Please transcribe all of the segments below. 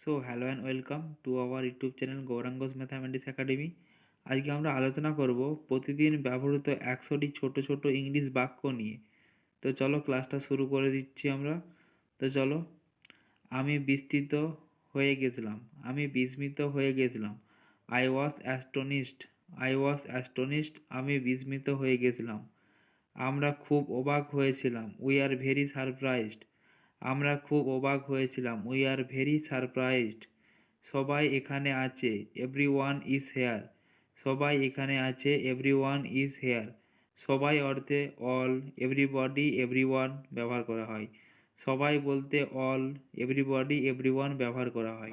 So hello and welcome to our YouTube channel Gouranga's mathematics academy আজকে আমরা আলোচনা করব প্রতিদিন ব্যবহৃত একশোটি ছোট ছোট ইংলিশ বাক্য নিয়ে। তো চলো ক্লাসটা শুরু করে দিচ্ছি আমরা। তো চলো, আমি বিস্তৃত হয়ে গেছিলাম। আমি বিস্মিত হয়ে গেছিলাম। I was astonished I was astonished আমি বিস্মিত হয়ে গেছিলাম। আমরা খুব অবাক হয়েছিলাম। উই আর ভেরি সারপ্রাইজড আমরা খুব অবাক হয়েছিলাম। উই আর ভেরি সারপ্রাইজড সবাই এখানে আছে। এভরি ওয়ান ইজ হেয়ার সবাই এখানে আছে। এভরি ওয়ান ইজ হেয়ার সবাই অর্থে অল এভরিবডি এভরি ওয়ান ব্যবহার করা হয়। সবাই বলতে অল এভরিবডি এভরি ওয়ান ব্যবহার করা হয়।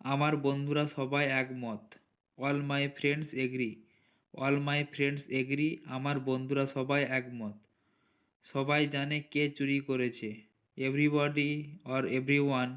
আমার বন্ধুরা সবাই একমত। All my friends agree all my friends agree আমার বন্ধুরা সবাই একমত। সবাই জানে কে চুরি করেছে। Everybody or every one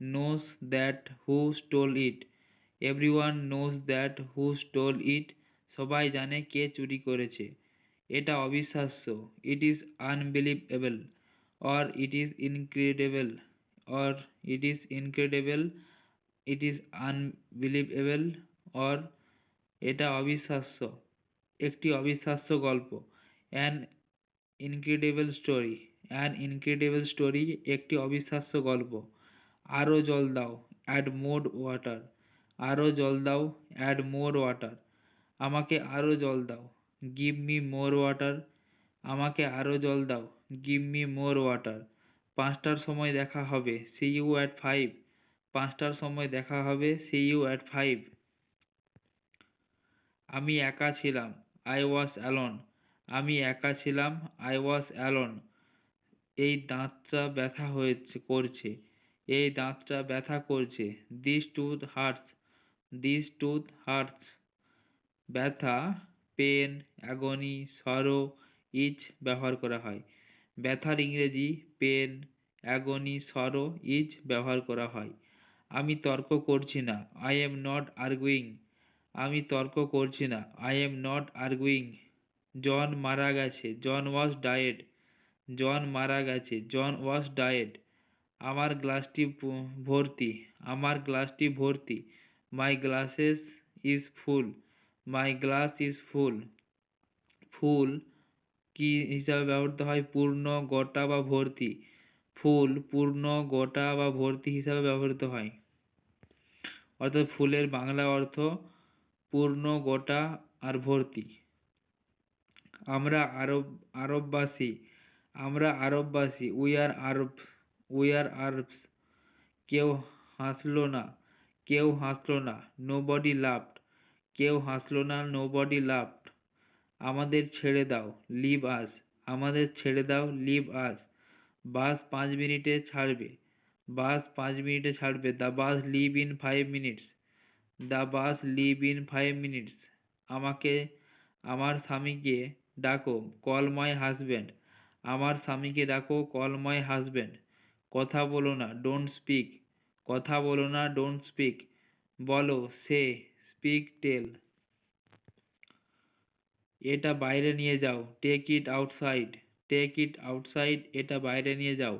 knows that who stole it every one knows that who stole it সবাই জানে কে চুরি করেছে। এটা অবিশ্বাস্য। It is unbelievable or it is incredible or it is incredible it is unbelievable or এটা অবিশ্বাস্য। একটি অবিশ্বাস্য গল্প। An incredible story an incredible story একটি অবিশ্বাস্য গল্প। আরও জল দাও অ্যাড মোর ওয়াটার আরও জল দাও অ্যাড মোর ওয়াটার আমাকে আরও জল দাও গিভ মি মোর ওয়াটার আমাকে আরও জল দাও গিভ মি মোর ওয়াটার পাঁচটার সময় দেখা হবে সি ইউ অ্যাট ফাইভ পাঁচটার সময় দেখা হবে সি ইউ অ্যাট ফাইভ আমি একা ছিলাম আই ওয়াজ অ্যালন আমি একা ছিলাম আই ওয়াজ অ্যালন এই দাঁতটা ব্যথা হয়েছে, করছে। এই দাঁতটা ব্যথা করছে। This tooth hurts this tooth hurts ব্যথা পেন অ্যাগনি সরো ইচ ব্যবহার করা হয়। ব্যথার ইংরেজি পেন অ্যাগনি সরো ইচ ব্যবহার করা হয়। আমি তর্ক করছি না। আই এম নট আর্গুইং আমি তর্ক করছি না। I am not arguing John মারা গেছে, জন ওয়াজ ডায়েড জন মারা গেছে, জন ওয়াজ ডায়েড আমার গ্লাসটি ভর্তি, আমার গ্লাসটি ভর্তি my glasses is full my glass is full full কি হিসাবে ব্যবহৃত হয়? পূর্ণ, গোটা বা ভর্তি, ফুল পূর্ণ, গোটা বা ভর্তি হিসাবে ব্যবহৃত হয়। অর্থাৎ ফুলের বাংলা অর্থ পূর্ণ, গোটা আর ভর্তি। আমরা আরব, আরববাসী, আমরা আরববাসী we are Arab we are Arabs কেউ হাসলো না, কেউ হাসলো না নো বডি লাভড কেউ হাসলো না নো বডি লাভড আমাদের ছেড়ে দাও লিভ আস আমাদের ছেড়ে দাও লিভ আস বাস পাঁচ মিনিটে ছাড়বে। বাস পাঁচ মিনিটে ছাড়বে। The bus leave in five minutes the bus leave in five minutes আমাকে, আমার স্বামীকে ডাকো কল মাই হাজব্যান্ড আমার স্বামীকে ডাকো কল মাই হাজব্যান্ড কথা বলো না ডোন্ট স্পিক কথা বলো না ডোন্ট স্পিক বলো, সে স্পিক টেল এটা বাইরে নিয়ে যাও take it outside take it outside এটা বাইরে নিয়ে যাও।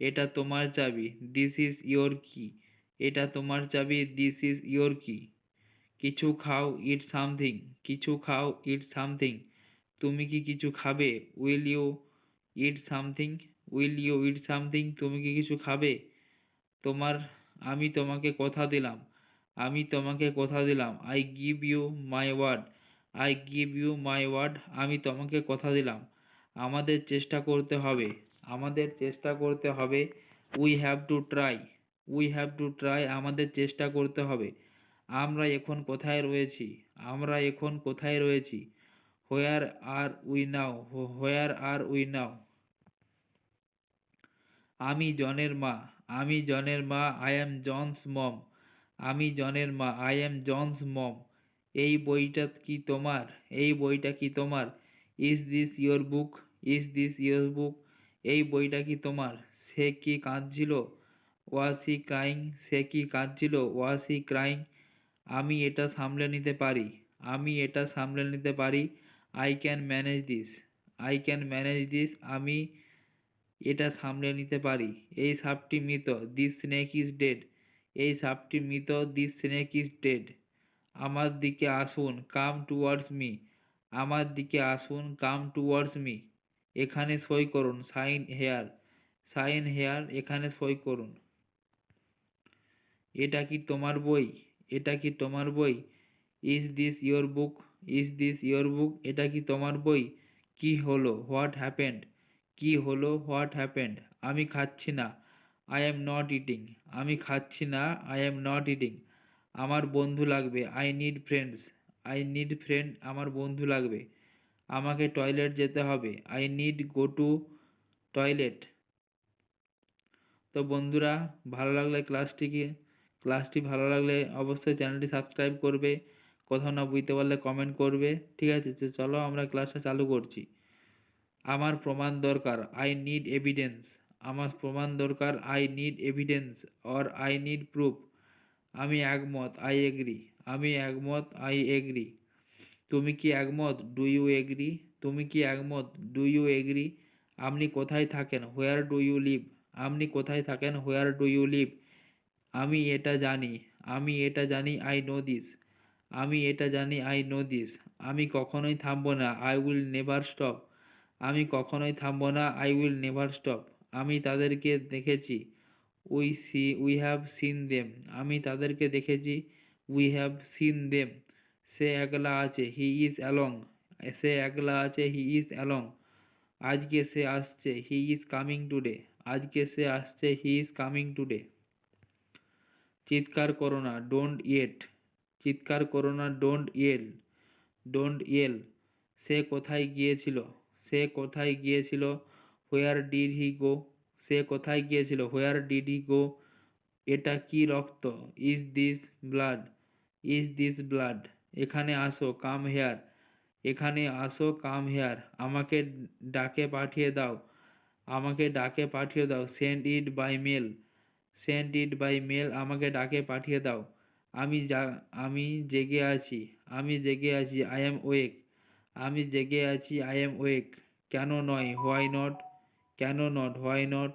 এটা তোমার চাবি দিস ইজ ইয়োর কি এটা তোমার চাবি দিস ইজ ইয়োর কি কিছু খাও ইট সামথিং কিছু খাও ইট সামথিং তুমি কি কিছু খাবে? Will you eat something will you eat something তুমি কি কিছু খাবে? তোমার, আমি তোমাকে কথা দিলাম। আমি তোমাকে কথা দিলাম। I give you my word I give you my word আমি তোমাকে কথা দিলাম। আমাদের চেষ্টা করতে হবে। আমাদের চেষ্টা করতে হবে। We have to try we have to try আমাদের চেষ্টা করতে হবে। আমরা এখন কোথায় রয়েছি? আমরা এখন কোথায় রয়েছি? Where are we now where are we now আমি জনের মা। আমি জনের মা আই এম জনস মম আমি জনের মা আই এম জনস মম এই বইটা কি তোমার? এই বইটা কি তোমার? Is this your book is this your book এই বইটা কি তোমার? সে কি কাঁদছিল? ওয়াজ হি ক্রাইং সে কি কাঁদছিল? ওয়াজ হি ক্রাইং আমি এটা সামলে নিতে পারি। আমি এটা সামলে নিতে পারি। I can manage this I can manage this আমি এটা সামলে নিতে পারি। এই সাপটি মৃত। দিস স্নেক ইজ ডেড এই সাপটি মৃত। দিস স্নেক ইজ ডেড আমার দিকে আসুন। কাম টুয়ার্ডস মি আমার দিকে আসুন। কাম টুয়ার্ডস মি এখানে সই করুন। সাইন হেয়ার সাইন হেয়ার এখানে সই করুন। এটা কি তোমার বই? এটা কি তোমার বই? Is this your book is this your book? এটা কি তোমার বই? কি হলো? What happened? কি হলো? What happened? আমি খাচ্ছি না। I am not eating. আমি খাচ্ছি না। I am not eating. আমার বন্ধু লাগবে। I need friends. I need friend. আমার বন্ধু লাগবে। আমাকে টয়লেট যেতে হবে। I need go to toilet. তো বন্ধুরা, ভালো লাগলে ক্লাসটিকে ক্লাসটি ভালো লাগলে অবশ্যই চ্যানেলটি সাবস্ক্রাইব করবে। কোথাও না বুঝতে পারলে কমেন্ট করবে, ঠিক আছে? তো চলো আমরা ক্লাসটা চালু করছি। আমার প্রমাণ দরকার আই নিড এভিডেন্স আমার প্রমাণ দরকার I need evidence or I need proof আমি একমত আই এগ্রি আমি একমত আই এগ্রি তুমি কি একমত? ডু ইউ এগ্রি তুমি কি একমত? ডু ইউ এগ্রি আপনি কোথায় থাকেন? হোয়ার ডু ইউ লিভ আপনি কোথায় থাকেন? হোয়ার ডু ইউ লিভ আমি এটা জানি। আমি এটা জানি আই নো দিস আমি এটা জানি আই নো দিস আমি কখনোই থামবো না আই উইল নেভার স্টপ আমি কখনোই থামবো না আই উইল নেভার স্টপ আমি তাদেরকে দেখেছি। We see we have seen them আমি তাদেরকে দেখেছি। উই হ্যাভ সিন দেম সে একলা আছে হি ইজ অ্যালং সে একলা আছে হি ইজ অ্যালং আজকে সে আসছে হি ইজ কামিং টুডে আজকে সে আসছে হি ইজ কামিং টুডে চিৎকার করো না ডোন্ট ইয়েট চিৎকার করো না ডোন্ট ইয়েল ডোন্ট ইয়েল সে কোথায় গিয়েছিল? সে কোথায় গিয়েছিল? হোয়ার ডিড হি গো সে কোথায় গিয়েছিল? হোয়ার ডিড হি গো এটা কি রক্ত? Is this blood is this blood এখানে আসো কাম হেয়ার এখানে আসো কাম হেয়ার আমাকে ডাকে পাঠিয়ে দাও। আমাকে ডাকে পাঠিয়ে দাও। Send it by mail send it by mail আমাকে ডাকে পাঠিয়ে দাও। আমি যা, আমি জেগে আছি, আমি জেগে আছি আই এম ওয়েক আমি জেগে আছি আই এম ওয়েক কেন নয় হোয়াই নট কেন নট হোয়াই নট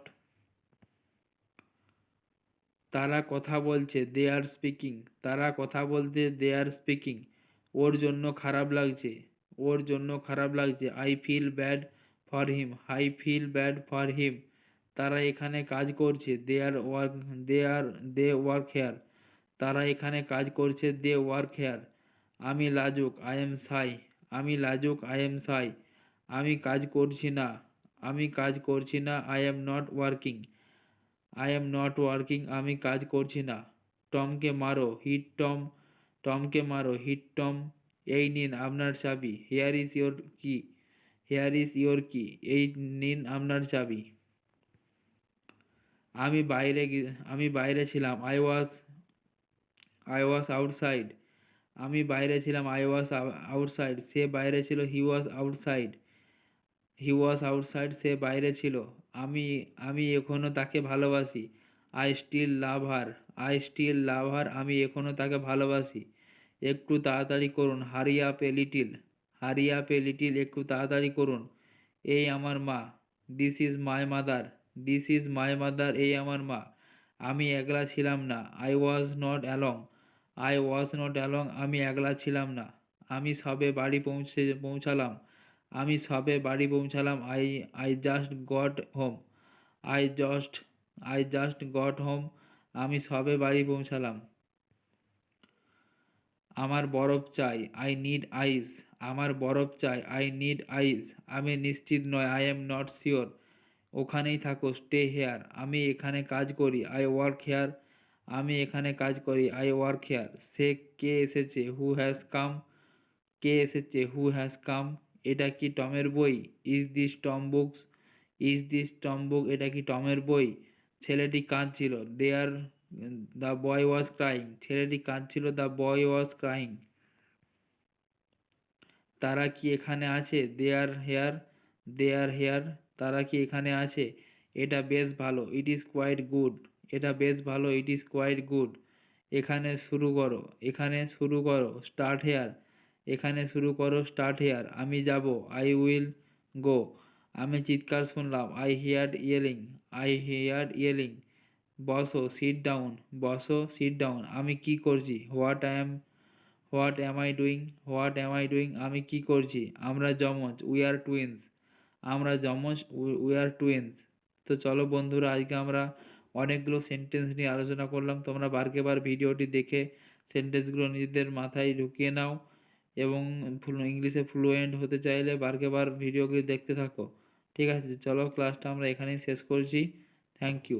তারা কথা বলছে দে আর স্পিকিং তারা কথা বলতে দে আর স্পিকিং ওর জন্য খারাপ লাগছে, ওর জন্য খারাপ লাগছে I feel bad for him I feel bad for him তারা এখানে কাজ করছে they are work they are they work here তারা এখানে কাজ করছে, দে ওয়ার্ক হেয়ার। আমি লাজুক, আই এম সাই। আমি লাজুক, আই এম সাই। আমি কাজ করছি না। আমি কাজ করছি না, I am not working. I am not working, আমি কাজ করছি না। টমকে মারো, হিট টম। টমকে মারো, হিট টম। এই নিন আপনার চাবি। Here is your key? Here is your key? এই নিন আপনার চাবি। আমি বাইরে আমি বাইরে ছিলাম। I was I was outside. আমি বাইরে ছিলাম, আই ওয়াজ আউটসাইড, সে বাইরে ছিল, হি ওয়াজ আউটসাইড। হি ওয়াজ আউটসাইড, সে বাইরে ছিল। আমি আমি এখনও তাকে ভালোবাসি। I still love her, I still love her, আমি এখনও তাকে ভালোবাসি। একটু তাড়াতাড়ি করুন hurry up little hurry up little, একটু তাড়াতাড়ি করুন। এই আমার মা, this is my mother, this is my mother, এই আমার মা। আমি একলা ছিলাম না, I was not alone. I was not alone, আমি একলা ছিলাম না। আমি সবে বাড়ি পৌঁছে, পৌঁছালাম। আমি সবে বাড়ি পৌঁছালাম, I I just got home. I just I just got home, আমি সবে বাড়ি পৌঁছালাম। আমার বরফ চাই, আই নিড আইস। আমার বরফ চাই, আই নিড আইস। আমি নিশ্চিত নয়, আই এম নট শিওর। ওখানেই থাকো, স্টে হেয়ার। আমি এখানে কাজ করি, আই ওয়ার্ক হেয়ার। আমি এখানে কাজ করি, আই ওয়ার্ক হেয়ার। সে কে এসেছে? Who has come. কে এসেছে? Who has come. এটা কি টমের বই? Is this Tom books? Is this Tom book, এটা কি টমের বই? ছেলেটি কাঁদছিল। There, the boy was crying. ছেলেটি কাঁদছিল, দ্য বয় ওয়াজ ক্রাইং। তারা কি এখানে আছে? দে আর হেয়ার দে আর হেয়ার, তারা কি এখানে আছে? এটা বেশ ভালো। It is quite good. এটা বেশ ভালো ইট ইজ কোয়াইট গুড এখানে শুরু করো, এখানে শুরু করো স্টার্ট হেয়ার এখানে শুরু করো স্টার্ট হেয়ার আমি যাব আই উইল গো আমি চিৎকার শুনলাম I heard yelling I heard yelling বসো সিট ডাউন বসো সিট ডাউন আমি কি করছি? What I am what am I doing what am I doing আমি কি করছি? আমরা যমজ উই আর টুইন্স আমরা যমজ উই আর টুইন্স তো চলো বন্ধুরা, আজকে আমরা অনেকগুলো সেন্টেন্স নিয়ে আলোচনা করলাম। তোমরা বারকে বার ভিডিওটি দেখে সেন্টেন্সগুলো নিজেদের মাথায় ঢুকিয়ে নাও এবং ইংলিশে ফ্লুয়েন্ট হতে চাইলে বারকে বার ভিডিওগুলি দেখতে থাকো। ঠিক আছে, চলো ক্লাসটা আমরা এখানেই শেষ করছি। Thank you